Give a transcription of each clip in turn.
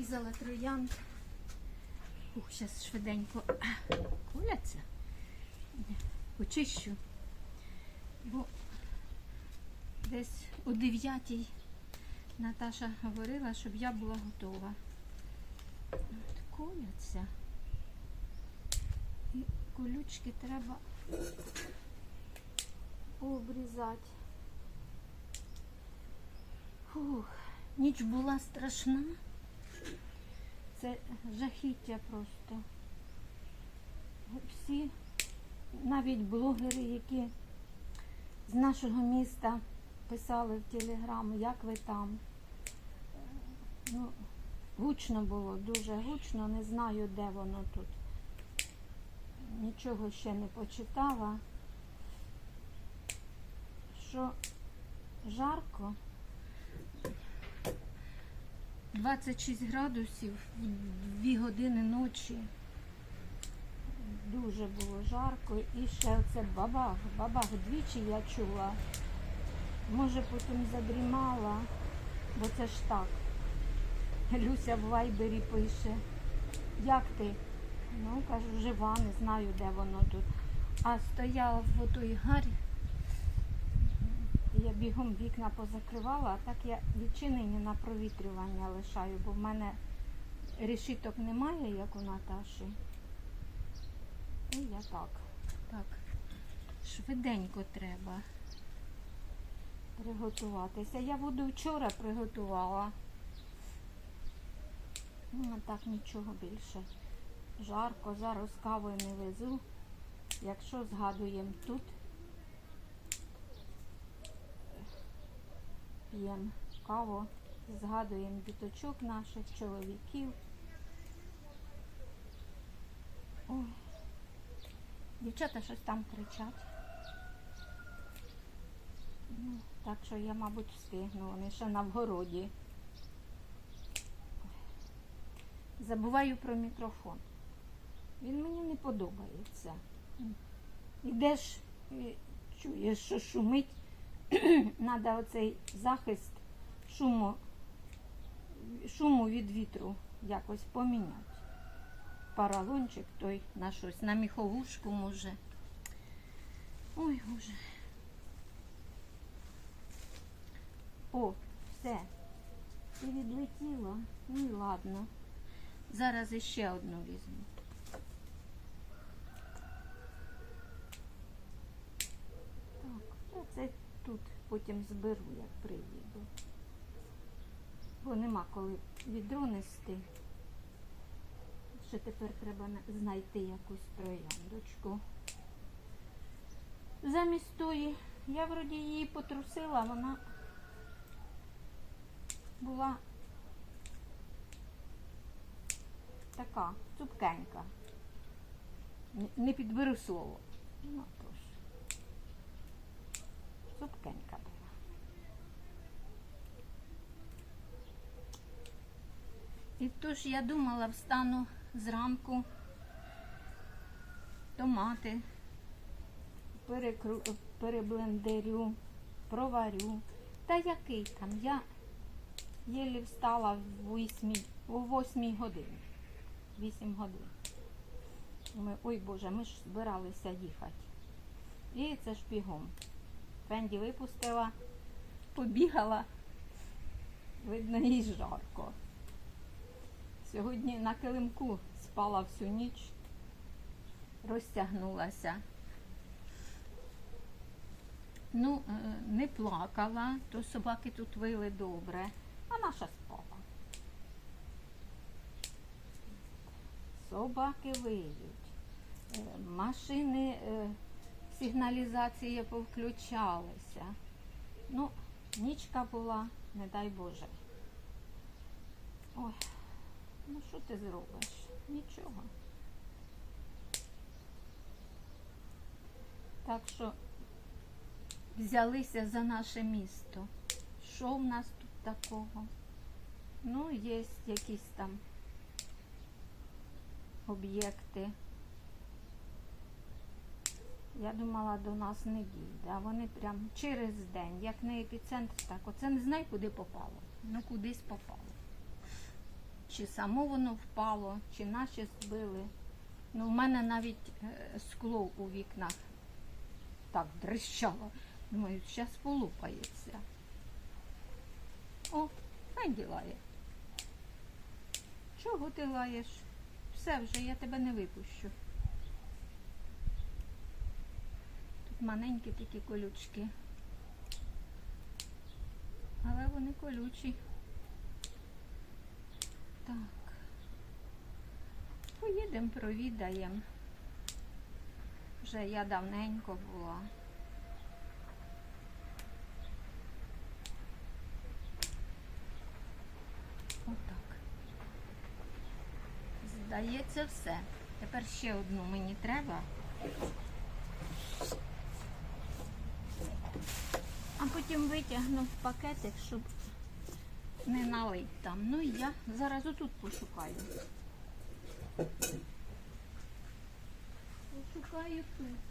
Порізала троянд. Ух, зараз швиденько куляться. Очищу. Бо десь о 9 Наташа говорила, щоб я була готова. От куляться. І колючки треба обрізати. Фух, ніч була страшна. Це жахіття просто. Всі, навіть блогери, які з нашого міста писали в телеграм, як ви там. Ну, гучно було, дуже гучно, не знаю, де воно тут. Нічого ще не почитала. Що жарко. 26 градусів в 2 години ночі. Дуже було жарко. І ще оце бабах, бабах двічі я чула. Може потім задрімала, бо це ж так. Люся в вайбері пише. Як ти? Ну, кажу, жива, не знаю, де воно тут. А стояла в той гарі. Я бігом вікна позакривала, а так я відчинені на провітрювання лишаю, бо в мене решіток немає, як у Наташі. І я так. Так. Швиденько треба приготуватися. Я воду вчора приготувала. Ну, а так нічого більше. Жарко, зараз кави не везу. Якщо згадуємо тут, п'ємо каву, згадуємо діточок наших, чоловіків. Ой. Дівчата щось там кричать. Ну, так що я, мабуть, встигну. Вони ще на вгороді. Забуваю про мікрофон. Він мені не подобається. Ідеш, і чуєш, що шумить. Треба оцей захист шуму, шуму від вітру якось поміняти. Паралончик той на щось, на міховушку може. Ой, боже. О, все. І відлетіло. Ну і ладно. Зараз іще одну візьму. Так, ну це тут потім зберу, як приїду. Бо нема коли відро нести. Ще тепер треба знайти якусь трояндочку. Замість тої, я вроді її потрусила, вона була така цупкенька. Не- підберу слово. Ну, тож. Цупкенька була. І тож я думала, встану зранку томати, перекру... переблендерю, проварю. Та який там? Я єлі встала в 8, о 8 годині. 8 годин. Ми, ой Боже, ми ж збиралися їхати. І це ж бігом. Фенді випустила, побігала. Видно, їй жарко. Сьогодні на килимку спала всю ніч, розтягнулася. Ну, е, не плакала, то собаки тут вили добре, а наша спала. Собаки виють, е, машини сигналізації повключалися. Ну, нічка була, не дай Боже. Ой, ну що ти зробиш? Нічого. Так що взялися за наше місто. Що в нас тут такого? Ну, є якісь там об'єкти. Я думала, до нас не дійде, а вони прям через день, як не епіцентр, так оце не знаю, куди попало. Ну кудись попало. чи само воно впало, чи наші збили. Ну, в мене навіть е, скло у вікнах так дрищало. Думаю, зараз полупається. О, хай ділає. Чого ти лаєш? Все вже, я тебе не випущу. Тут маленькі такі колючки. Але вони колючі. Так. Поїдемо, провідаємо. Вже я давненько була. Отак. Здається, все. Тепер ще одну мені треба. Потім витягну в пакетик, щоб не налить там. Ну і я зараз отут пошукаю. Пошукаю тут.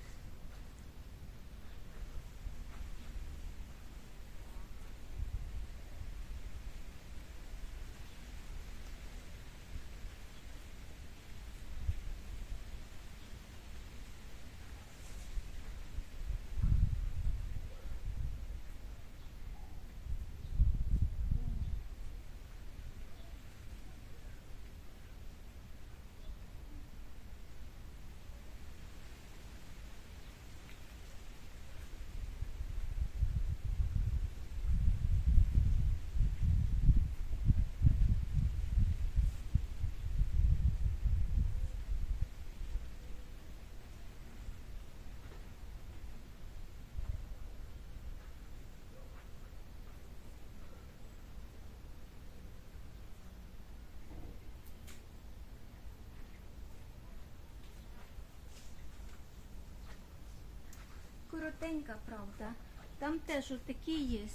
Коротенька, правда. Там теж отакі є.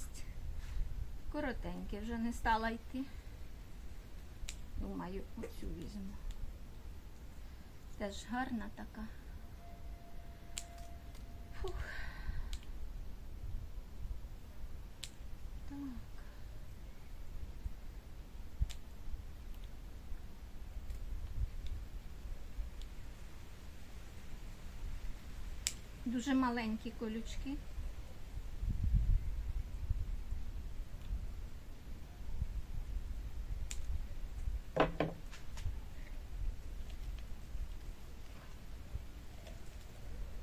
Коротенькі, вже не стала йти. Думаю, оцю візьму. Теж гарна така. Фух. Так. Дуже маленькі колючки.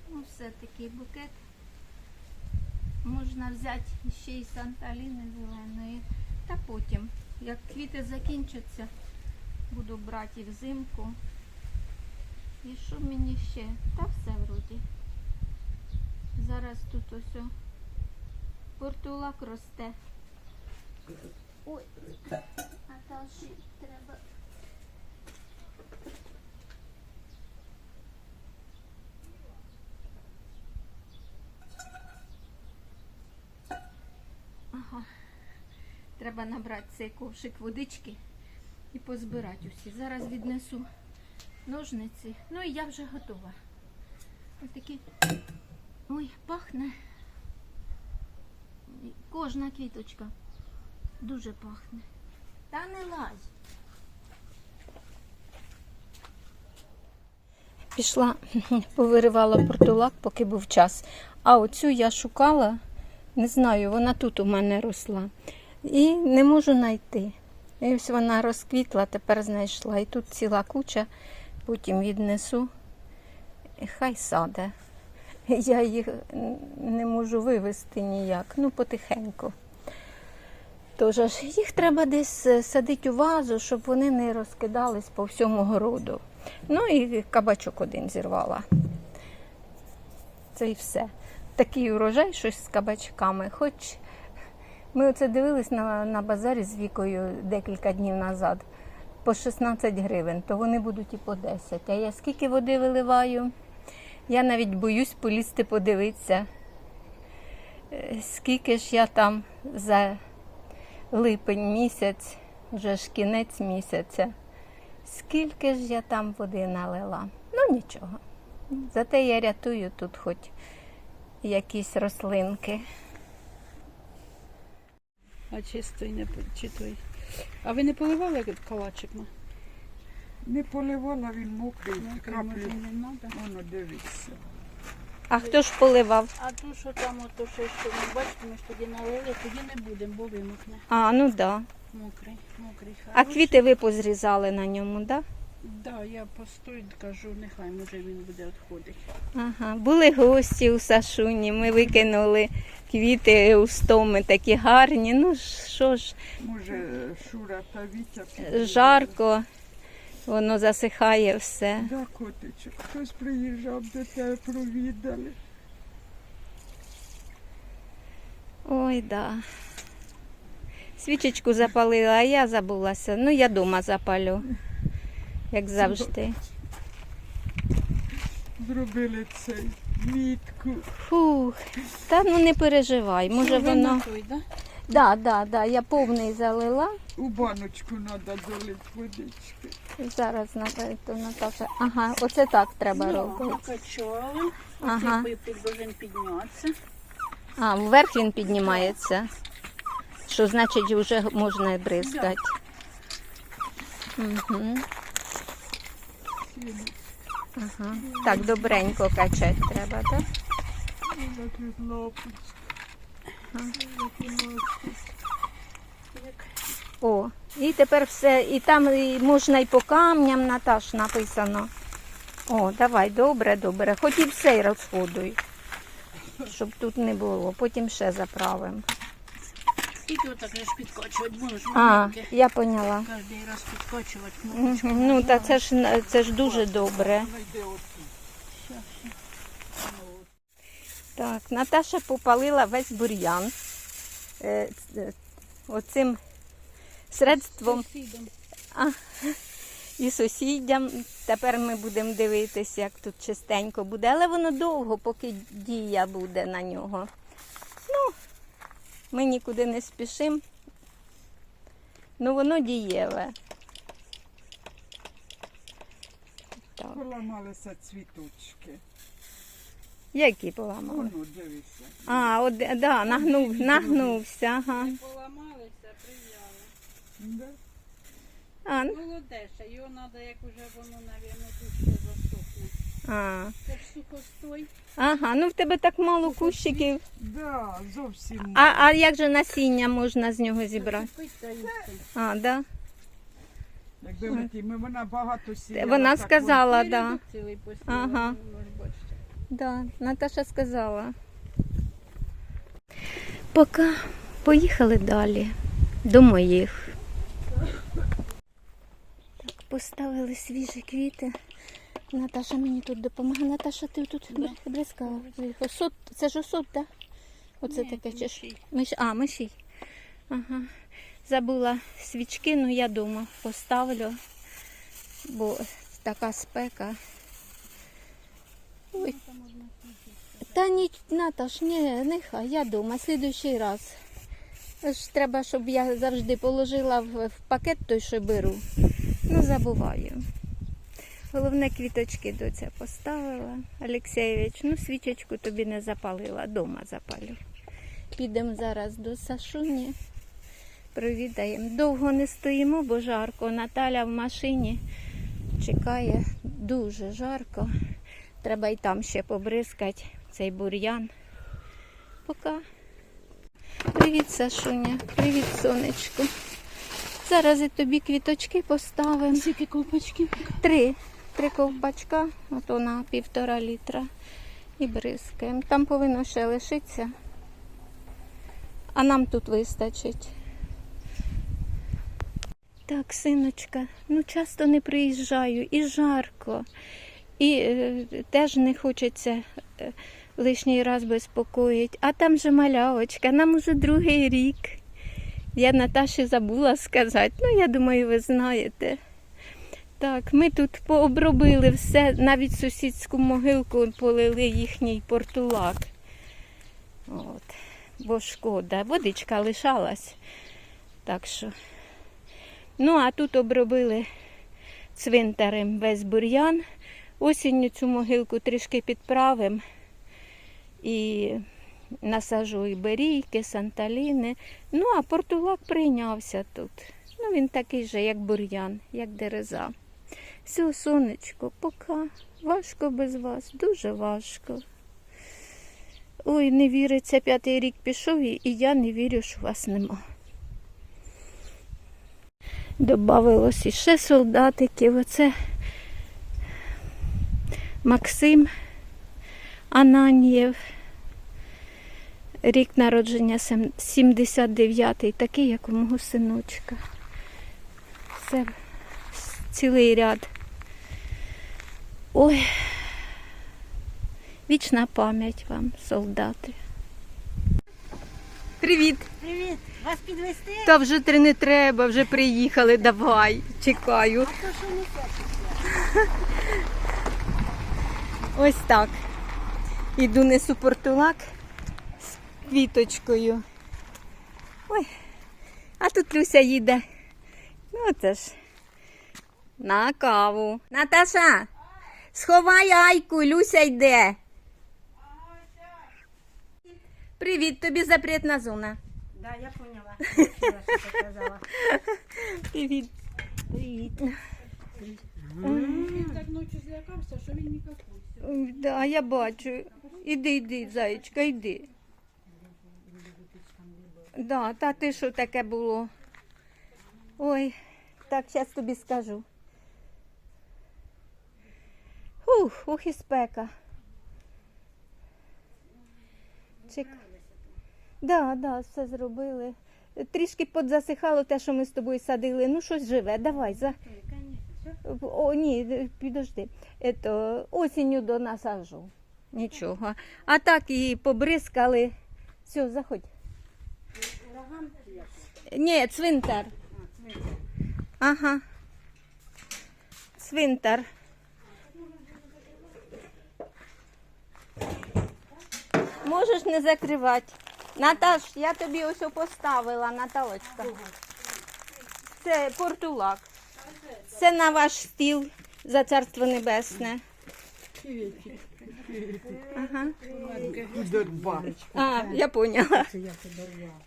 Ну, такий букет. Можна взяти ще й санталіни зеленої. Та потім, як квіти закінчаться, буду брати взимку. І що мені ще? Та все вроді. Зараз тут ось портулак росте. Ой, а ж треба. Ага. Треба набрати цей ковшик водички і позбирати усі. Зараз віднесу ножниці. Ну і я вже готова. Ось такі Ой, пахне. Кожна квіточка дуже пахне. Та не лазь. Пішла, повиривала портулак, поки був час. А оцю я шукала, не знаю, вона тут у мене росла. І не можу знайти. І ось вона розквітла, тепер знайшла. І тут ціла куча, потім віднесу. І хай саде. Я їх не можу вивезти ніяк, ну потихеньку. Тож їх треба десь е, садити у вазу, щоб вони не розкидались по всьому городу. Ну і кабачок один зірвала. Це і все. Такий урожай, щось з кабачками. Хоч ми оце дивились на, на базарі з вікою декілька днів назад. По 16 гривень, то вони будуть і по 10. А я скільки води виливаю? Я навіть боюсь полізти подивитися, е, скільки ж я там за липень місяць, вже ж кінець місяця, скільки ж я там води налила. Ну нічого. Зате я рятую тут хоч якісь рослинки. А чистий не чи той. А ви не поливали калачик? Не поливала, він мокрий, краплі. Воно дивиться. А хто ж поливав? А то, що там, ото що, що ми бачите, ми ж тоді налили, тоді не будемо, бо вимокне. А, ну да. Мокрий, мокрий. А хороший. квіти ви позрізали на ньому, да? Да, я постою, кажу, нехай може він буде відходити. Ага. Були гості у Сашуні, ми викинули квіти у стоми такі гарні. Ну що ж, Може, Шура та Вітя. жарко, воно засихає все. Да, котичок, хтось приїжджав до тебе, провідали. Ой, да. Свічечку запалила, а я забулася. Ну, я дома запалю, як завжди. Зробили цей мітку. Фух, та ну не переживай, може воно. той, да? Да, да, да, я повний залила. У баночку треба долити водички. Зараз напевно, Наташа. Ага, оце так треба Ну, робити. Накачали. Ага. Оцей пипик піднятися. А, вверх він піднімається. Що значить вже можна бризкати. Угу. Ага. Так, добренько качати треба, так? Лапочки. Як О, і тепер все, і там і можна і по камням, Наташ, написано. О, давай, добре, добре. Хоч і все й розходуй, щоб тут не було. Потім ще заправимо. Скільки отак же ж підкачувати, воно ж А, маленьке. я поняла. Кожний раз підкачувати. Мгм. Ну, та це ж це ж дуже добре. Знайди оцю. Так, Наташа попалила весь бур'ян е, ц- оцим средством Сусідом. і сусідям. Тепер ми будемо дивитися, як тут чистенько буде, але воно довго, поки дія буде на нього. Ну, ми нікуди не спішимо. Ну, воно дієве. Так. Поламалися цвіточки. Які поламали? Воно, дивися. А, от, да, нагнув, нагнувся. Ага. Поламалися, прив'яли. Да? А, ну, його треба, як уже воно, мабуть, тут все засохне. а. Це ж сухостой. Ага, ну в тебе так мало кущиків. Да, зовсім. А, а як же насіння можна з нього зібрати? Купить та. А, да? Якби ми ті- ми- вона багато сіяла. Вона так сказала, да. Цілий посіяла, Ага. ну, ж. Да, Наташа сказала. Поки поїхали далі до моїх. Так, поставили свіжі квіти. Наташа мені тут допомагає. Наташа, ти тут Да. бризкала. Осот, це ж осот, так? Оце Ні, таке чи ж? Миш... А, мишій. Ага. Забула свічки, ну я дома поставлю, бо така спека. Ой. Та ні, Наташ, ні, нехай, я дома, слідуючий раз. Ж треба, щоб я завжди положила в, в пакет той, що беру. Ну, забуваю. Головне, квіточки доця поставила. Олексійович, ну свічечку тобі не запалила, дома запалю. Підемо зараз до Сашуні, провідаємо. Довго не стоїмо, бо жарко. Наталя в машині чекає дуже жарко. Треба і там ще побризкати цей бур'ян. Пока. Привіт, Сашуня. Привіт, сонечку. Зараз і тобі квіточки поставимо. Скільки ковпачків? Три. Три ковпачка, ото на півтора літра. І бризкаємо. Там повинно ще лишитися. А нам тут вистачить. Так, синочка, ну часто не приїжджаю і жарко. І е, теж не хочеться е, лишній раз безпокоїть. А там же малявочка, нам уже другий рік. Я Наташі забула сказати. Ну, я думаю, ви знаєте. Так, ми тут пообробили все, навіть сусідську могилку полили їхній портулак. От. Бо шкода, водичка лишалась. Так що. Ну, а тут обробили цвинтарем весь бур'ян. Осінню цю могилку трішки підправимо і насажу і берійки, санталіни. Ну, а портулак прийнявся тут. Ну, він такий же, як бур'ян, як дереза. Все, сонечко, пока. Важко без вас, дуже важко. Ой, не віриться, п'ятий рік пішов, і я не вірю, що вас нема. Добавилось іще солдатиків. Оце Максим Ананьєв. Рік народження 79-й, такий, як у мого синочка. Все цілий ряд. Ой. Вічна пам'ять вам, солдати. Привіт! Привіт! Вас підвести? Та вже три не треба, вже приїхали, давай, чекаю. А То що не Ось так. Іду несу портулак з квіточкою. Ой, а тут Люся їде. Ну це ж. На каву. Наташа, сховай айку, Люся йде. Привіт, тобі запретна зона. Да, я поняла. Що ти казала. Привіт. Привіт. Він так ночі злякався, що він ніякий. Да, я бачу. Іди, іди, зайчка, йди. Да, та ти що таке було? Ой, так, зараз тобі скажу. Ух, ох і спека. Чек. Да, да, все зробили. Трішки подзасихало те, що ми з тобою садили. Ну, щось живе, давай. За... О, ні, підожди. Ето, осінню до насажу. Нічого. А так і побризкали. Все, заходь. Ні, цвинтар. Ага. Цвинтар. Можеш не закривати. Наташ, я тобі ось поставила, Наталочка. Це портулак. Це на ваш стіл за царство небесне. Ага. А, я поняла. Це я подарувала.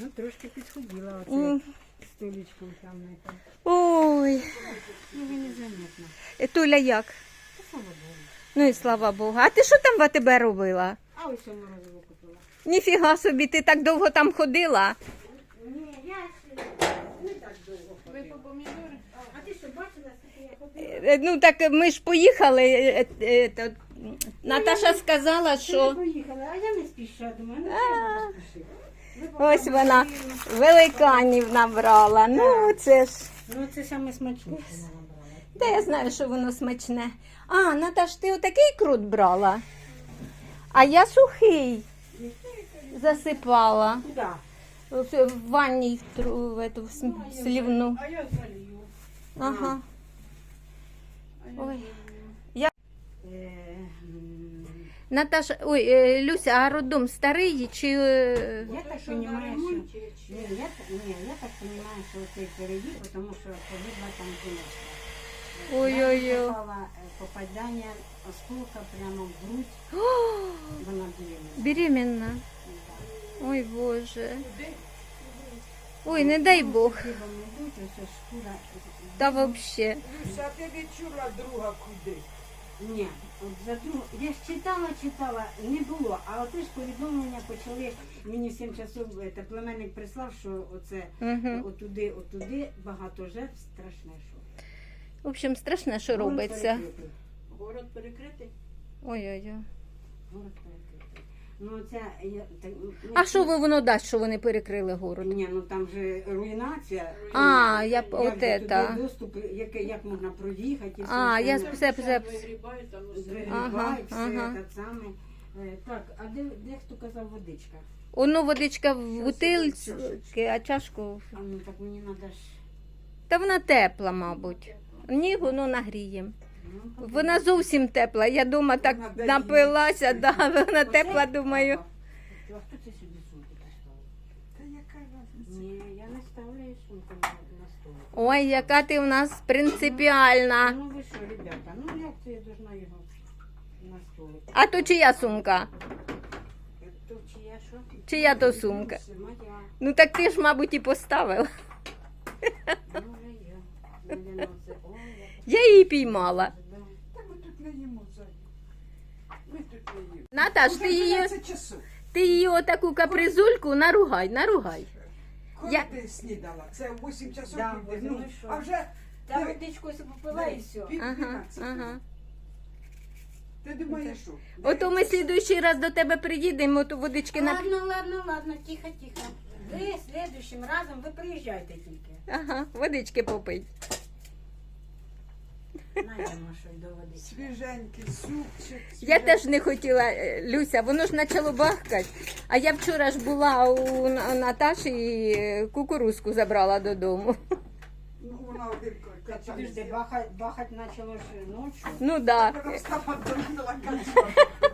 Ну, трошки підходила оце столічком там. там. Ой, Ну, ви незаметно. Е, Туля як? Слава Богу. Ну і слава Богу. А ти що там в АТБ робила? А ось я морозиво купила. Ніфіга собі, ти так довго там ходила. Ні, я ще не так довго ходила. Ви по помідори? А ти що, бачила, скільки я ходила? Е, Ну так ми ж поїхали. е, е, то, м, Наташа сказала, Що? поїхала, а я не спіша, думаю, ну чого не спішити? Ви поки ось вона великанів набрала. Ну це ж. Ну, це саме смачніше вона. Та я знаю, що воно смачне. А, Наташ, ти отакий крут брала. А я сухий засипала. Куди? В в ванні в, тру- в эту в см- слівну. А я залью. Ага. Ой. Е, м, Наташа, ой, е, Люся, а роддом старий чи. е, Я так понимаю, чи- Ні, я, так- ні, я так понимаю, що цей впереді, тому що погибла там жіночка. Ой-ой-ой. Попала е, попадання осколка прямо в грудь. Вона беременна. Беременна. Ой, Боже. Ой, не дай Бог. Та взагалі. Люся, а ти відчула друга куди? Ні, от за другу. Я ж читала, читала, не було. А от ж повідомлення почали. Мені в 7 часов е, племенник прислав, що оце Угу. отуди, отуди багато жертв, страшне що. В общем, страшне, що Город робиться. перекритий. Город перекритий. Ой-ой-ой. Город перекритий. Ну, це, я, так, ну, А що ви воно дасть, що вони перекрили город? Ні, ну там же руйнація. А, я Як п- от туди это. доступ, як, як можна проїхати. і все А, я остальне. все, все, Вигрібають там усе. Вигрібають, Ага, все ага. так саме. Е, Так, а де, де хто казав водичка? Воно водичка в бутилці, а чашку. А ну так мені треба ж. Та вона тепла, мабуть. Ні, воно нагріє. Вона зовсім тепла. Я дома так Вона напилася, да, вона тепла, думаю. А хто це сюди сумки поставив? Та яка разниця? Ні, я не ставлю сумку на, на стол. Ой, яка ти у нас принципіальна. Ну ви що, ребята, ну як це я должна його на столик? А то чия сумка? То чи я що? Чия то сумка? Моя. Ну так ти ж, мабуть, і поставила. Я. Мене це, о, я Я її піймала. Та ми тут не їмо ззаді. Ми тут не їмо. Наташ, ти її, часу. ти її отаку капризульку наругай, наругай. Коли Я- ти снідала? Це в 8 часов Да, піде. ну Ну, і що? а вже Та диви, водичку попила і все. пів Ага, 12. ага. Ти думаєш, що? Ото ми слідуючий раз до тебе приїдемо, то водички на. Ладно, ладно, ладно, тихо, тихо. Ви слідуючим разом ви приїжджайте тільки. Ага, водички попить. Найдемо щось до водички. Свіженький супчик. Я теж не хотіла, е, Люся, воно ж почало бахкати. А я вчора ж була у Наташі і кукурузку забрала додому. Ну, вона один качає. бахать, бахать почало ж ночі. Ну да. Подумала качає.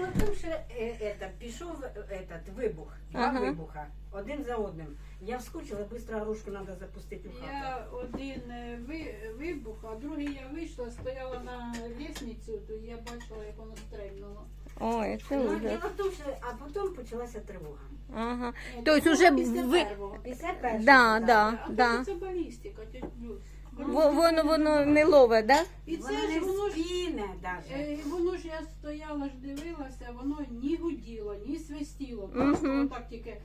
Діло в тому, що е, это, пішов этот, вибух, два Ага. вибуха, один за одним. Я вскочила, швидко грушку треба запустити у хату. Я один е, ви- вибух, а другий я вийшла, стояла на лісницю, то я бачила, як воно стрельнуло. Ой, це Ну, ужас. діло в тому, що а потім почалася тривога. Ага. Тобто ну, уже після ви- першого. Після першого. Да, да, А да. то це балістика, тьоть Люсь. Во- Воно воно не лове, да? І Вона це не ж воно ж спіне навіть. Е, Воно ж я стояла ж дивилася, воно ні гуділо, ні свистіло. Просто Мгм. отак тільки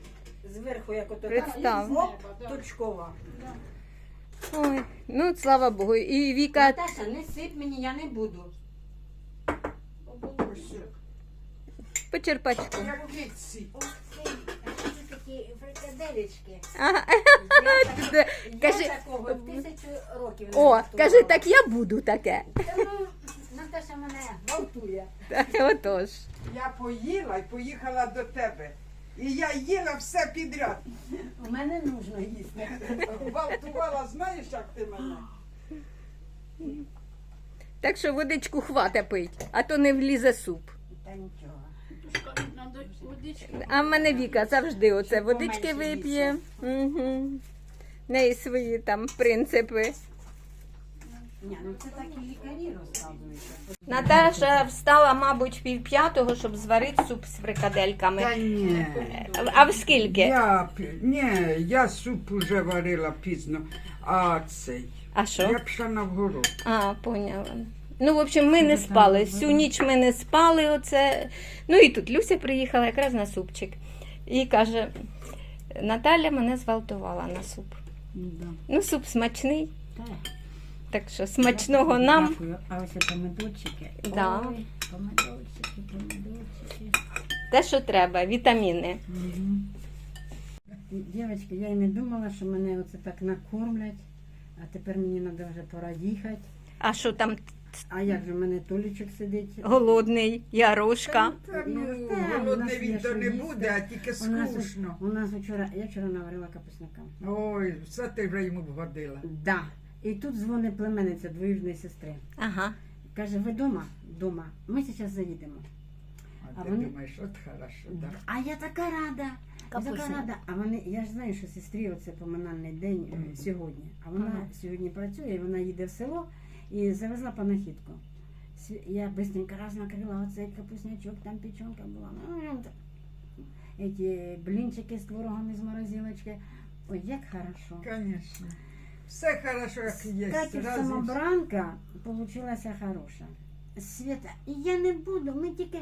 Зверху, як ото Представ. так, як з неба. Да. точкова. Да. Ой, ну слава Богу. І Віка Наташа, не сип мені, я не буду. Оболочок. по черпачку. Як віці. Ох, фрикаделечки? Ага. Я, Кажи- такого тисячу років не О, готувала. каже, так я буду таке. Та ну, Наташа мене гвалтує. Отож. Я поїла і поїхала до тебе. І я їла все підряд. У мене нужно їсти. Гвалтувала, знаєш, як ти мене? Так що водичку хвата пить, а то не влізе суп. Та нічого. Надо. А в мене Віка завжди оце Щоб водички поменше вип'є. Угу. В неї свої там принципи. Ні, ну це так і лікарі розказують. Наташа встала, мабуть, пів п'ятого, щоб зварити суп з фрикадельками. Та ні. А в скільки? Я, пі- ні, я суп уже варила пізно, а цей. А Я пішла на вгород. А, поняла. Ну, в общем, ми не спали. Всю ніч ми не спали. Оце. Ну і тут Люся приїхала якраз на супчик. І каже: Наталя мене зґвалтувала на суп. Ну, суп смачний. Так. Що смачного нам. А ось помидорчики. Да. Ой, помидорчики, помидорчики. Те, що треба, вітаміни. Дівчатки, я й не думала, що мене оце так накормлять, а тепер мені треба вже пора їхати. А що там А як же в мене Толічок сидить? голодний, ярошка? Та ну, ну, та, у нас голодний є він то що не їсти. буде, а тільки У нас, скучно. у нас вчора, я вчора наварила капусняка. Ой, все ти вже йому вгодила. Да. І тут дзвонить племенниця двоюрідної сестри. Ага. Каже, ви вдома? Дома. Ми зараз заїдемо. А, А ти вони- думаєш, от хорошо, так. А я така рада. Я така рада. А вони, я ж знаю, що сестрі оце поминальний день е, сьогодні. А вона Ага. сьогодні працює, і вона їде в село і завезла панахідку. Я быстренько раз накрила оцей капуснячок, там печенка була. Эти блінчики з творогом із морозилочки. Ой, як хорошо. Звісно. Все хорошо, як є. Кстати, і самобранка получилася хороша. Свята, я не буду, ми тільки.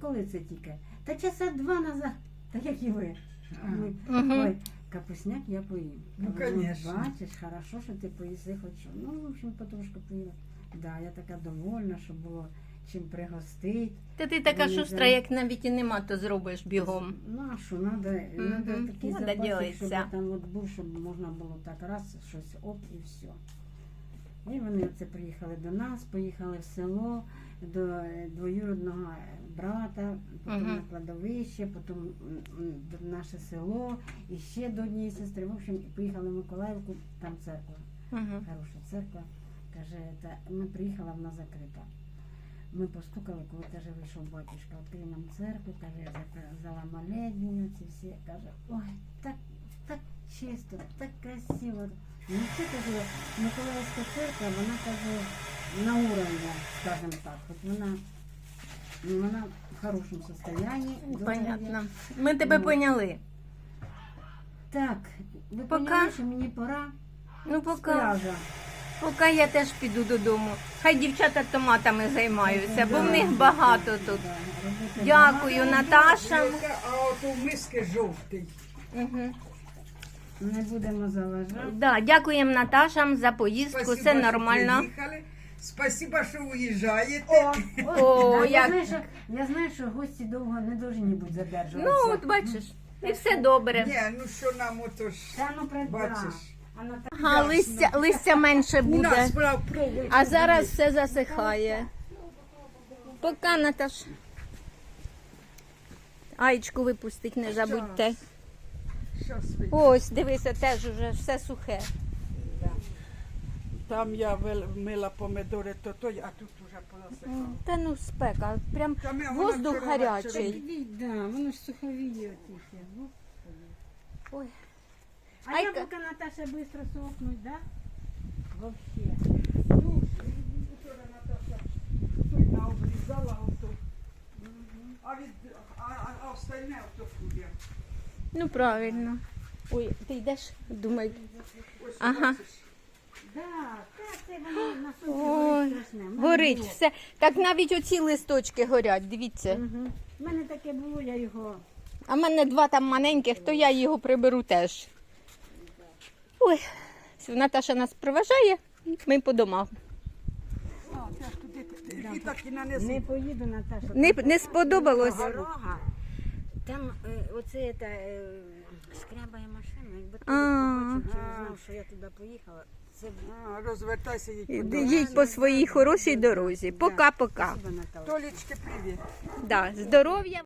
Коли- це тільки? Та часа два назад, так як і ви. Ми-. Ой, капусняк я поїм. Ну, конечно. Бачиш, хорошо, що ти поїси хоч. що». Ну, в общем, потрошку поїла. Да, я така довольна, що було чим пригостити. Та ти така шустра, як навіть і нема, то зробиш бігом. Ну, а що, треба надо Мгм. такий Надо запасик, ділитися. щоб там от був, щоб можна було так раз, щось оп і все. І вони оце приїхали до нас, поїхали в село до е, двоюродного брата, потім Мгм. на кладовище, потім м, м, до наше село, і ще до однієї сестри. В общем, і поїхали в Миколаївку, там церква, Угу. хороша церква. Каже, та, ми приїхали, вона закрита. Ми постукали, коли каже, вийшов батюшка, відкрив нам церкву, каже, я зак- взяла молебні, ці всі, каже, ой, так, так чисто, так красиво. Ну це каже, Миколаївська церква, вона каже, на уровні, скажімо так. От вона, ну, вона в хорошому состоянии. Понятно. Ми тебе Ну. поняли. Так, ви Пока. поняли, що мені пора Ну, з поки, поки я теж піду додому. Хай дівчата томатами займаються, бо в них багато тут. Дякую, Наташа. А от у миски жовтий. Угу. Не будемо заважати. Да, дякуємо Наташам за поїздку, все що нормально. приїхали. Спасибо, що уїжджаєте. О, Да, я, як. знаю, що, я знаю, що гості довго не повинні бути задержуватися. Ну, от бачиш, і все добре. Ні, ну що нам ото ж, Та ну прибрала. бачиш. Ага, листя, листя менше У буде. нас. А зараз все засихає. Пока, Наташ. Аєчку випустить, не забудьте. Щас ви- Ось, дивися, теж уже все сухе. Там я вел- мила помидори, то той, а тут уже понасихало. Та ну спека, прям Та ми- вона воздух вчора гарячий. Да, воно ж суховіє. Ну. Ой. А Ай, я ка- Наташа швидко сохнуть, да? Вообще. Ну, вчора Наташа той наобрізала ото. А від, а, а, а остальне ото куди. Ну правильно. Ой, ти йдеш? Думай. Ось Ага. бачиш. Ой, горить все. Так навіть оці листочки горять, дивіться. У мене таке було, я його. А в мене два там маленьких, то я його приберу теж. Ой, Наташа нас проважає, ми по домах. І так і Не поїду, Наташа. Не, там не сподобалось. Дорога. Там е, оце та, е, шкрябає машина, якби ти А. побачив, чи не знав, що я туди поїхала. Це розвертайся їдь. Їдь по своїй хорошій дорозі. Пока-пока. Толічки, привіт. Да, здоров'я.